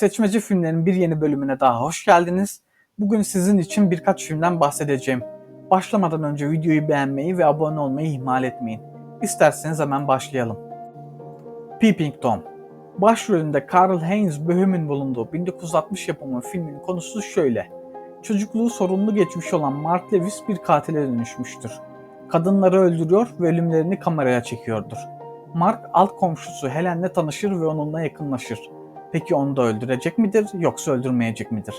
Seçmece filmlerin bir yeni bölümüne daha hoş geldiniz. Bugün sizin için birkaç filmden bahsedeceğim. Başlamadan önce videoyu beğenmeyi ve abone olmayı ihmal etmeyin. İsterseniz hemen başlayalım. Peeping Tom Başrolünde Carl Heinz Böhm'ün bulunduğu 1960 yapımı filmin konusu şöyle. Çocukluğu sorunlu geçmiş olan Mark Lewis bir katile dönüşmüştür. Kadınları öldürüyor ve ölümlerini kameraya çekiyordur. Mark alt komşusu Helen'le tanışır ve onunla yakınlaşır. Peki onu da öldürecek midir yoksa öldürmeyecek midir?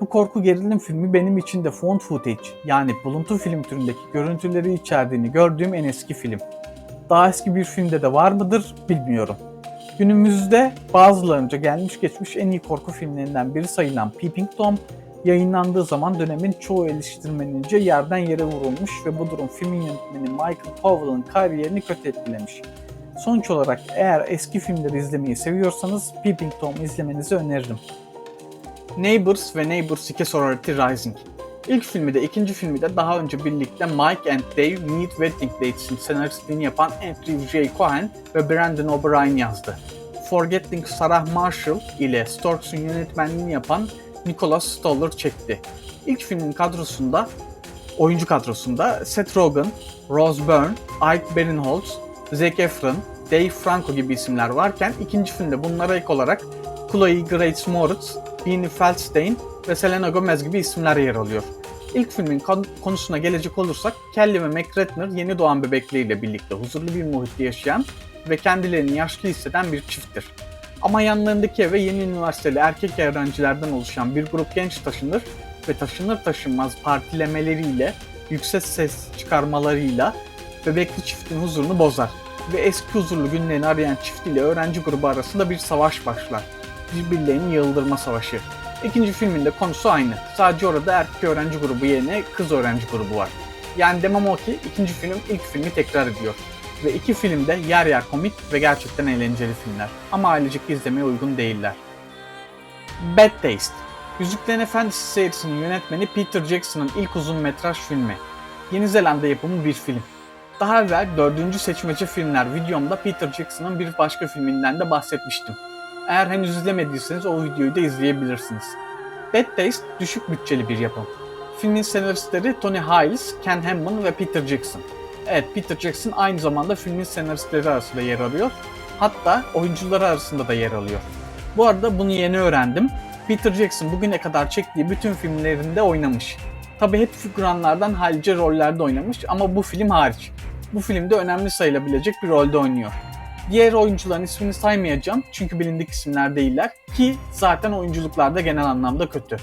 Bu korku gerilim filmi benim için de found footage yani buluntu film türündeki görüntüleri içerdiğini gördüğüm en eski film. Daha eski bir filmde de var mıdır bilmiyorum. Günümüzde bazılarınca gelmiş geçmiş en iyi korku filmlerinden biri sayılan Peeping Tom yayınlandığı zaman dönemin çoğu eleştirmenince yerden yere vurulmuş ve bu durum filmin yönetmeni Michael Powell'ın kariyerini kötü etkilemiş. Sonuç olarak eğer eski filmleri izlemeyi seviyorsanız Peeping Tom izlemenizi öneririm. Neighbors ve Neighbors 2 Sorority Rising İlk filmi de ikinci filmi de daha önce birlikte Mike and Dave Need Wedding Dates'in senaristliğini yapan Andrew J. Cohen ve Brandon O'Brien yazdı. Forgetting Sarah Marshall ile Storks'un yönetmenliğini yapan Nicholas Stoller çekti. İlk filmin kadrosunda, oyuncu kadrosunda Seth Rogen, Rose Byrne, Ike Barinholtz, Zac Efron, Dave Franco gibi isimler varken ikinci filmde bunlara ek olarak Chloe Grace Moritz, Beanie Feldstein ve Selena Gomez gibi isimler yer alıyor. İlk filmin kon- konusuna gelecek olursak Kelly ve McRatner yeni doğan bebekleriyle birlikte huzurlu bir muhitte yaşayan ve kendilerini yaşlı hisseden bir çifttir. Ama yanlarındaki eve yeni üniversiteli erkek öğrencilerden oluşan bir grup genç taşınır ve taşınır taşınmaz partilemeleriyle, yüksek ses çıkarmalarıyla bebekli çiftin huzurunu bozar ve eski huzurlu günlerini arayan çift ile öğrenci grubu arasında bir savaş başlar. Birbirlerinin yıldırma savaşı. İkinci filmin de konusu aynı. Sadece orada erkek öğrenci grubu yerine kız öğrenci grubu var. Yani demem o ki ikinci film ilk filmi tekrar ediyor. Ve iki film de yer yer komik ve gerçekten eğlenceli filmler. Ama ailecek izlemeye uygun değiller. Bad Taste Yüzüklerin Efendisi serisinin yönetmeni Peter Jackson'ın ilk uzun metraj filmi. Yeni Zelanda yapımı bir film. Daha evvel dördüncü seçmece filmler videomda Peter Jackson'ın bir başka filminden de bahsetmiştim. Eğer henüz izlemediyseniz o videoyu da izleyebilirsiniz. Bad Taste düşük bütçeli bir yapım. Filmin senaristleri Tony Hiles, Ken Hammond ve Peter Jackson. Evet Peter Jackson aynı zamanda filmin senaristleri arasında yer alıyor. Hatta oyuncuları arasında da yer alıyor. Bu arada bunu yeni öğrendim. Peter Jackson bugüne kadar çektiği bütün filmlerinde oynamış. Tabi hep figüranlardan halice rollerde oynamış ama bu film hariç. Bu filmde önemli sayılabilecek bir rolde oynuyor. Diğer oyuncuların ismini saymayacağım çünkü bilindik isimler değiller ki zaten oyunculuklarda genel anlamda kötü.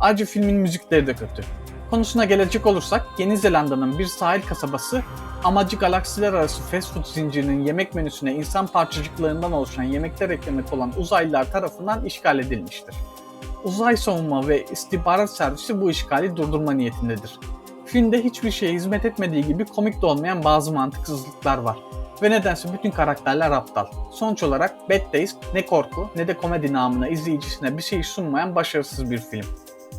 Ayrıca filmin müzikleri de kötü. Konusuna gelecek olursak Yeni Zelanda'nın bir sahil kasabası amacı galaksiler arası fast food zincirinin yemek menüsüne insan parçacıklarından oluşan yemekler eklemek olan uzaylılar tarafından işgal edilmiştir. Uzay savunma ve istihbarat servisi bu işgali durdurma niyetindedir. Filmde hiçbir şeye hizmet etmediği gibi komik de olmayan bazı mantıksızlıklar var. Ve nedense bütün karakterler aptal. Sonuç olarak Bad Days ne korku ne de komedi namına izleyicisine bir şey sunmayan başarısız bir film.